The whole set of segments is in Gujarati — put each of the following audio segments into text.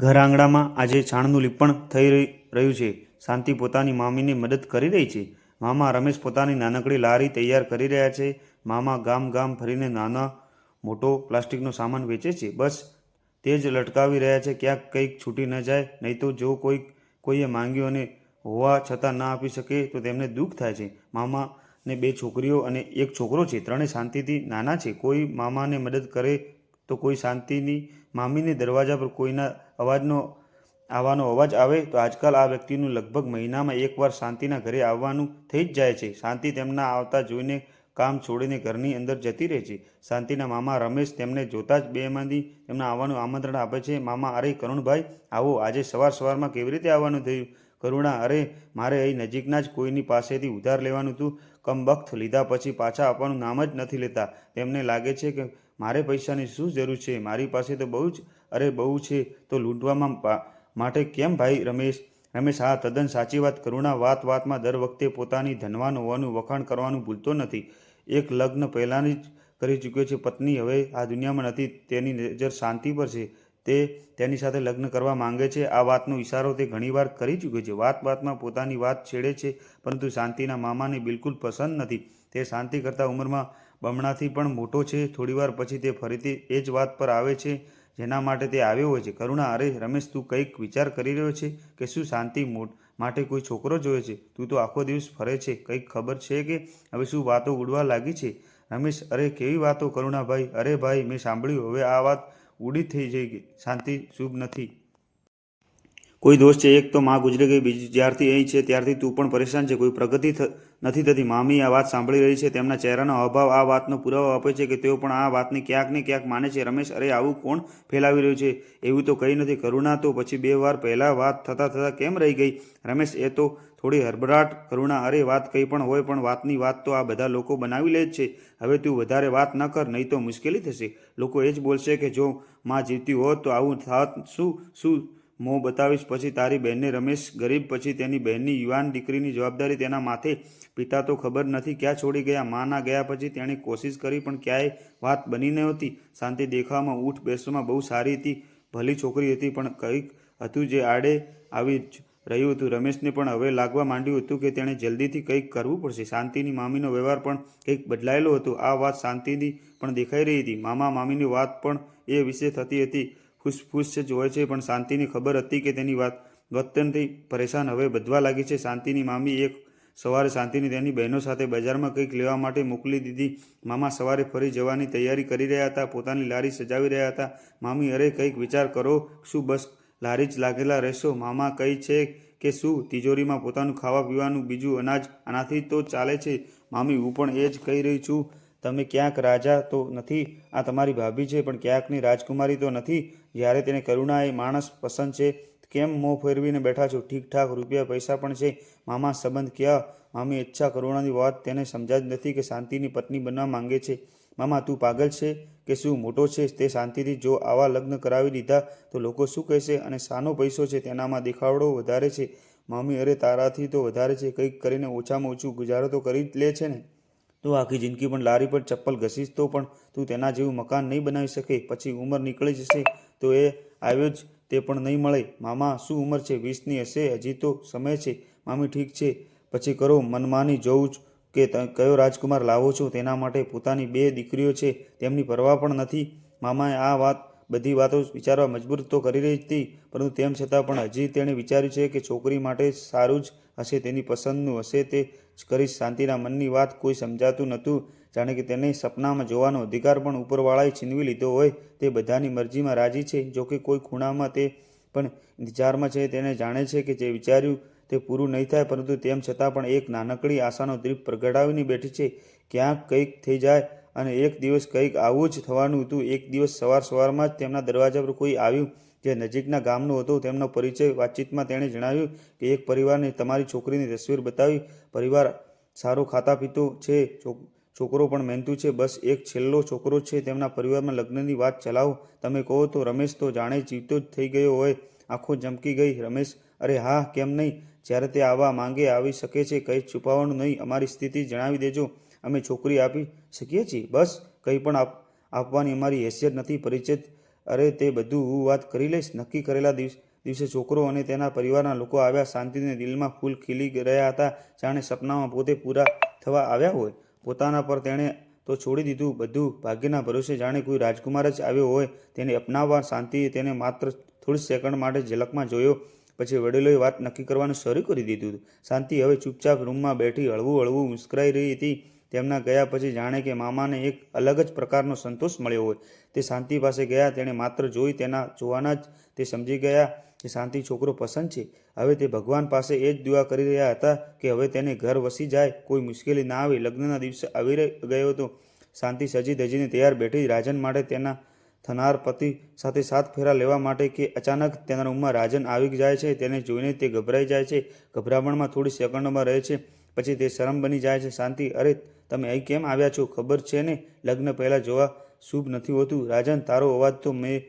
ઘર આંગણામાં આજે છાણનું લીપણ થઈ રહી- રહ્યું છે. શાંતિ પોતાની મામીને મદદ કરી રહી છે. મામા રમેશ પોતાની નાનકડી લારી તૈયાર કરી રહ્યા છે. મામા ગામ ગામ ફરીને નાના મોટો પ્લાસ્ટિકનો સામાન વેચે છે. બસ તે જ લટકાવી રહ્યા છે. ક્યાંક કંઈક છૂટી ન જાય, નહીં તો જો કોઈ, કોઈએ માંગ્યું અને હોવા છતાં ના આપી શકે તો તેમને દુઃખ થાય છે. મામાને બે છોકરીઓ અને એક છોકરો છે. ત્રણેય શાંતિથી નાના છે. કોઈ મામાને મદદ કરે તો કોઈ શાંતિની મામીને દરવાજા પર કોઈના અવાજનો, આવવાનો અવાજ આવે તો આજકાલ આ વ્યક્તિનું લગભગ મહિનામાં એકવાર શાંતિના ઘરે આવવાનું થઈ જ જાય છે. શાંતિ તેમના આવતા જોઈને કામ છોડીને ઘરની અંદર જતી રહે છે. શાંતિના મામા રમેશ તેમને જોતા જ બેમાંથી તેમના આવવાનું આમંત્રણ આપે છે. મામા, અરે, કરુણભાઈ, આવો, આજે સવાર સવારમાં કેવી રીતે આવવાનું થયું? કરુણા, અરે, મારે અહીં નજીકના જ કોઈની પાસેથી ઉધાર લેવાનું હતું. કમબખ્ત લીધા પછી પાછા આપવાનું નામ જ નથી લેતા. તેમને લાગે છે કે મારે પૈસાની શું જરૂર છે? મારી પાસે તો બહુ જ અરે બહુ છે, તો લૂંટવામાં માટે કેમ ભાઈ રમેશ? રમેશ, હા, તદ્દન સાચી વાત. કરુણા વાત વાતમાં દર વખતે પોતાની ધનવાન હોવાનું વખાણ કરવાનું ભૂલતો નથી. એક લગ્ન પહેલાંની જ કરી ચૂક્યો છે પત્ની. હવે આ દુનિયામાં નથી, તેની નજર શાંતિ પર છે. તે તેની સાથે લગ્ન કરવા માંગે છે. આ વાતનો ઇશારો તે ઘણીવાર કરી ચૂક્યો છે. વાત વાતમાં પોતાની વાત છેડે છે, પરંતુ શાંતિના મામાને બિલકુલ પસંદ નથી. તે શાંતિ કરતાં ઉંમરમાં બમણાથી પણ મોટો છે. થોડીવાર પછી તે ફરીથી એ જ વાત પર આવે છે. જેના માટે તે આવ્યો હોય છે. કરુણા, અરે રમેશ, તું કંઈક વિચાર કરી રહ્યો છે કે શું શાંતિ માટે કોઈ છોકરો જોયો છે? તું તો આખો દિવસ ફરે છે. કંઈક ખબર છે કે હવે શું વાતો ઉડવા લાગી છે? રમેશ, અરે કેવી વાતો, કરુણાભાઈ? અરે ભાઈ, મેં સાંભળ્યું. હવે આ વાત ઉડી થઈ જઈ ગઈ. શાંતિ, શુભ નથી. કોઈ દોષ છે, એક તો માં ગુજરી ગઈ, બીજી જ્યારથી અહીં છે, ત્યારથી તું પણ પરેશાન છે, કોઈ પ્રગતિ નથી થતી. મામી આ વાત સાંભળી રહી છે, તેમના ચહેરાનો અભાવ આ વાતનો પુરાવો આપે છે કે તેઓ પણ આ વાતને ક્યાંક ને ક્યાંક માને છે. રમેશ, અરે આવું કોણ ફેલાવી રહ્યું છે? એવું તો કંઈ નથી. કરુણા તો પછી બે વાર પહેલાં વાત થતાં થતાં કેમ રહી ગઈ? રમેશ, એ તો થોડી હરભરાટ. કરુણા, અરે વાત કંઈ પણ હોય, પણ વાતની વાત તો આ બધા લોકો બનાવી લે જ છે. હવે તું વધારે વાત ન કર, નહીં તો મુશ્કેલી થશે. લોકો એ જ બોલશે કે જો માં જીવતી હોત તો આવું થાત શું? શું મોં બતાવીશ, પછી તારી બહેનને રમેશ, ગરીબ, પછી તેની બહેનની યુવાન દીકરીની જવાબદારી તેના માથે. પિતા તો ખબર નથી ક્યાં છોડી ગયા માના ગયા પછી તેણે કોશિશ કરી, પણ ક્યાંય વાત બની નહોતી શાંતિ દેખાવામાં ઊઠ બેસવામાં બહુ સારી હતી, ભલી છોકરી હતી, પણ કંઈક હતું જે આડે આવી જ રહ્યું હતું. રમેશને પણ હવે લાગવા માંડ્યું હતું કે તેણે જલ્દીથી કંઈક કરવું પડશે. શાંતિની મામીનો વ્યવહાર પણ કંઈક બદલાયેલો હતો. આ વાત શાંતિની પણ દેખાઈ રહી હતી. મામા, મામીની વાત પણ એ વિશે થતી હતી. ફૂસફૂસ જ હોય છે. પણ શાંતિની ખબર હતી કે તેની વાત વતનથી પરેશાન હવે બધવા લાગી છે. શાંતિની મામી એક સવારે શાંતિની તેની બહેનો સાથે બજારમાં કંઈક લેવા માટે મોકલી દીધી. મામા સવારે ફરી જવાની તૈયારી કરી રહ્યા હતા. પોતાની લારી સજાવી રહ્યા હતા. મામી, અરે, કંઈક વિચાર કરો. શું બસ લારી જ લાગેલા રહેશો? મામા કહી છે કે શું? તિજોરીમાં પોતાનું ખાવા પીવાનું બીજું અનાજ આનાથી તો ચાલે છે. મામી, હું પણ એ જ કહી રહી છું. તમે ક્યાંક રાજા તો નથી, આ તમારી ભાભી છે, પણ ક્યાંકની રાજકુમારી તો નથી. જ્યારે તેને કરુણા એ માણસ પસંદ છે, કેમ મોં ફેરવીને બેઠા છો? ઠીકઠાક રૂપિયા પૈસા પણ છે. મામા, સંબંધ ક્યાં? મામી, ઈચ્છા કરુણાની વાત તેને સમજા જ નથી કે શાંતિની પત્ની બનવા માંગે છે. મામા, તું પાગલ છે કે શું મોટો છે? તે શાંતિથી જો આવા લગ્ન કરાવી દીધા, તો લોકો શું કહેશે? અને શાનો પૈસો છે તેનામાં દેખાવડો વધારે છે. મામી, અરે તારાથી તો વધારે છે. કંઈક કરીને ઓછામાં ઓછું ગુજારો તો કરી જ લે છે ને? તું આખી જિંદગી પણ લારી પર ચપ્પલ ઘસીશ તો પણ તું તેના જેવું મકાન નહીં બનાવી શકે, પછી ઉંમર નીકળી જશે. તો એ આવ્યો જ તે પણ નહીં મળે. મામા, શું ઉંમર છે? વીસની હશે, હજી તો સમય છે. મામી, ઠીક છે. પછી કરો, મનમાની જોઉં જ કે કયો રાજકુમાર લાવો છો? તેના માટે પોતાની બે દીકરીઓ છે. તેમની પરવા પણ નથી. મામાએ આ વાત બધી વાતો વિચારવા મજબૂર તો કરી રહી હતી, પરંતુ તેમ છતાં પણ હજી તેણે વિચાર્યું છે કે છોકરી માટે સારું જ હશે, તેની પસંદનું હશે તે જ કરી શાંતિના મનની વાત કોઈ સમજાતું નહોતું, જાણે કે તેને સપનામાં જોવાનો અધિકાર પણ ઉપરવાળાએ છીનવી લીધો હોય, તે બધાની મરજીમાં રાજી છે જોકે કોઈ ખૂણામાં તે પણ વિચારમાં છે, તેને જાણે છે કે જે વિચાર્યું તે પૂરું નહીં થાય, પરંતુ તેમ છતાં પણ એક નાનકડી આશાનો દ્રીપ પ્રગટાવીને બેઠી છે. ક્યાંક કંઈક થઈ જાય અને એક દિવસ કંઈક આવું જ થવાનું હતું. એક દિવસ સવાર સવારમાં જ તેમના દરવાજા પર કોઈ આવ્યું જે નજીકના ગામનો હતો. તેમનો પરિચય વાતચીતમાં તેણે જણાવ્યું કે એક પરિવારને તમારી છોકરીની તસવીર બતાવી. પરિવાર સારો ખાતા પીતો છે છોકરો પણ મહેનતુ છે. બસ એક છેલ્લો છોકરો છે. તેમના પરિવારમાં લગ્નની વાત ચલાવો. તમે કહો તો રમેશ તો જાણે જીવતો જ થઈ ગયો હોય. આંખો ચમકી ગઈ. રમેશ, અરે હા, કેમ નહીં? જ્યારે તે આવા માંગે, આવી શકે છે. કંઈ છુપાવવાનું નહીં. અમારી સ્થિતિ જણાવી દેજો. અમે છોકરી આપી શકીએ છીએ? બસ, કંઈ પણ આપ, આપવાની અમારી હેસિયત નથી, પરિચિત. અરે, તે બધું હું વાત કરી લઈશ. નક્કી કરેલા દિવસ, દિવસે છોકરો અને તેના પરિવારના લોકો આવ્યા. શાંતિને દિલમાં ફૂલ ખીલી રહ્યા હતા. જાણે સપનામાં પોતે પૂરા થવા આવ્યા હોય. પોતાના પર તેણે તો છોડી દીધું. બધું ભાગ્યના ભરોસે. જાણે કોઈ રાજકુમાર જ આવ્યો હોય. તેને અપનાવવા શાંતિએ તેને માત્ર થોડી સેકન્ડ માટે ઝલકમાં જોયો. પછી વડીલોએ વાત નક્કી કરવાનું શરૂ કરી દીધું. શાંતિ હવે ચૂપચાપ રૂમમાં બેઠી હળવું હળવું મુસ્કરાઈ રહી હતી. તેમના ગયા પછી જાણે કે મામાને એક અલગ જ પ્રકારનો સંતોષ મળ્યો હોય. તે શાંતિ પાસે ગયા, તેણે માત્ર જોઈ તેના જોવાના જ તે સમજી ગયા કે શાંતિ છોકરો પસંદ છે. હવે તે ભગવાન પાસે એ જ દુઆ કરી રહ્યા હતા કે હવે તેને ઘર વસી જાય, કોઈ મુશ્કેલી ના આવે. લગ્નના દિવસે આવી ગયો હતો. શાંતિ સજી ધજીને તૈયાર બેઠી રાજન માટે તેના થનાર પતિ સાથે સાત ફેરા લેવા માટે કે અચાનક તેના રૂમમાં રાજન આવી જાય છે, તેને જોઈને તે ગભરાઈ જાય છે. ગભરામણમાં થોડી સેકન્ડોમાં રહે છે. પછી તે શરમ બની જાય છે, શાંતિ, અરે, તમે અહીં કેમ આવ્યા છો? ખબર છે ને? લગ્ન પહેલાં જોવા શુભ નથી હોતું. રાજન, તારો અવાજ તો મેં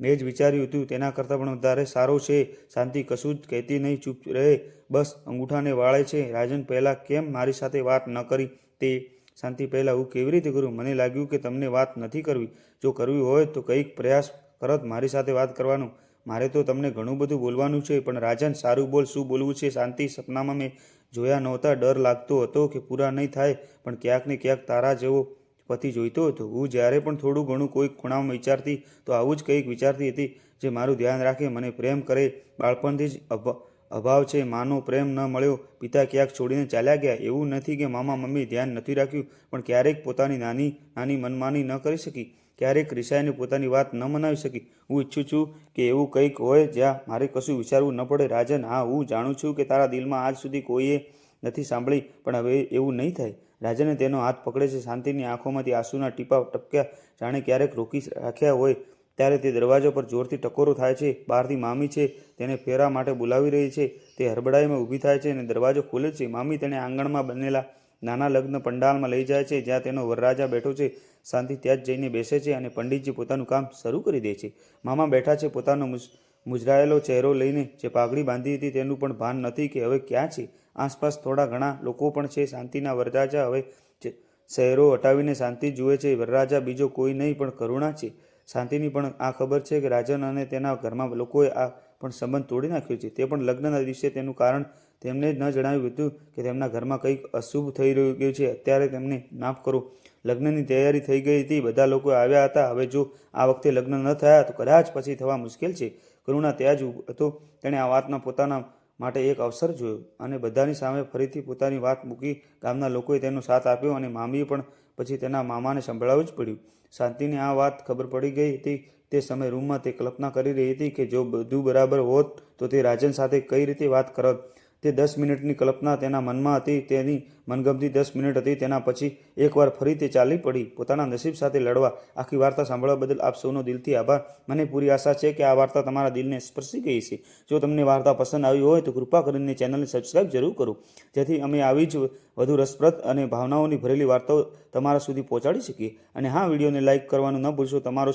મેં જ વિચાર્યું હતું. તેના કરતાં પણ વધારે સારો છે. શાંતિ કશું જ કહેતી નહીં, ચૂપ રહે. બસ, અંગૂઠાને વાળે છે. રાજન, પહેલાં કેમ મારી સાથે વાત ન કરી? તે, શાંતિ, પહેલાં હું કેવી રીતે કરું? મને લાગ્યું કે તમને વાત નથી કરવી. જો કરવી હોય તો કંઈક પ્રયાસ કરત મારી સાથે વાત કરવાનો. મારે તો તમને ઘણું બધું બોલવાનું છે, પણ રાજન, સારું બોલ. શું બોલવું છે? શાંતિ, સપનામાં મેં જોયા નહોતા. ડર લાગતો હતો કે પૂરા નહીં થાય, પણ ક્યાંક ને ક્યાંક તારા જેવો પતિ જોઈતો હતો. હું જ્યારે પણ થોડું ઘણું કોઈ ખૂણામાં વિચારતી, તો આવું જ કંઈક વિચારતી હતી જે મારું ધ્યાન રાખે. મને પ્રેમ કરે. બાળપણથી જ અભ- અભાવ છે. માનો પ્રેમ ન મળ્યો. પિતા ક્યાંક છોડીને ચાલ્યા ગયા. એવું નથી કે મામા, મમ્મી ધ્યાન નથી રાખ્યું, પણ ક્યારેક પોતાની નાની નાની મનમાની ન કરી શકી. ક્યારેક રિસાઈને પોતાની વાત ન મનાવી શકી. હું ઈચ્છું છું કે એવું કંઈક હોય જ્યાં મારે કશું વિચારવું ન પડે. રાજન, હા, હું જાણું છું કે તારા દિલમાં આજ સુધી કોઈએ નથી સાંભળી, પણ હવે એવું નહીં થાય. રાજને તેનો હાથ પકડે છે. શાંતિની આંખોમાંથી આંસુના ટીપા ટપક્યા. જાણે ક્યારેક રોકી રાખ્યા હોય ત્યારે તે દરવાજા પર જોરથી ટકોરો થાય છે. બહારથી મામી છે, તેને ફેરા માટે બોલાવી રહી છે. તે હરબડાઈમાં ઊભી થાય છે અને દરવાજો ખોલે છે. મામી તેને આંગણમાં બનેલા નાના લગ્ન પંડાલમાં લઈ જાય છે, જ્યાં તેનો વરરાજા બેઠો છે, શાંતિ ત્યાં જ જઈને બેસે છે અને પંડિતજી પોતાનું કામ શરૂ કરી દે છે. મામા બેઠા છે, પોતાનો મુજ- મુજરાયેલો ચહેરો લઈને જે પાઘડી બાંધી હતી તેનું પણ ભાન નથી કે હવે ક્યાં છે. આસપાસ થોડા ઘણા લોકો પણ છે, શાંતિના વરરાજા હવે શહેરો હટાવીને શાંતિ જુએ છે. વરરાજા બીજો કોઈ નહીં, પણ કરુણા છે. શાંતિની પણ આ ખબર છે કે રાજન અને તેના ઘરમાં લોકોએ આ પણ સંબંધ તોડી નાખ્યો છે. તે પણ લગ્નના દિવસે તેનું કારણ તેમને ન જણાવ્યું હતું કે તેમના ઘરમાં કંઈક અશુભ થઈ રહ્યું છે. અત્યારે તેમને માફ કરો. લગ્નની તૈયારી થઈ ગઈ હતી. બધા લોકો આવ્યા હતા. હવે જો આ વખતે લગ્ન ન થયા તો કદાચ પછી થવા મુશ્કેલ છે. કરુણા ત્યાં જ હતો. તેણે આ વાતના પોતાના માટે એક અવસર જોયો અને બધાની સામે ફરીથી પોતાની વાત મૂકી ગામના લોકોએ તેનો સાથ આપ્યો અને મામીએ પણ પછી તેના મામાને સંભળાવવું જ પડ્યું. શાંતિને આ વાત ખબર પડી ગઈ હતી. તે સમયે રૂમમાં તે કલ્પના કરી રહી હતી કે જો બધું બરાબર હોત તો તે રાજન સાથે કઈ રીતે વાત કરત? તે દસ મિનિટની કલ્પના તેના મનમાં હતી, તેની મનગમતી દસ મિનિટ હતી, તેના પછી એકવાર ફરી તે ચાલી પડી, પોતાના નસીબ સાથે લડવા. આખી વાર્તા સાંભળવા બદલ આપ સૌનો દિલથી આભાર. મને પૂરી આશા છે કે આ વાર્તા તમારા દિલને સ્પર્શી ગઈ છે જો તમને વાર્તા પસંદ આવી હોય તો કૃપા કરીને ચેનલને સબસ્ક્રાઇબ જરૂર કરો. જેથી અમે આવી જ વધુ રસપ્રદ અને ભાવનાઓની ભરેલી વાર્તાઓ તમારા સુધી પહોંચાડી શકીએ. અને હા, વિડીયોને લાઇક કરવાનું ન ભૂલશો. તમારો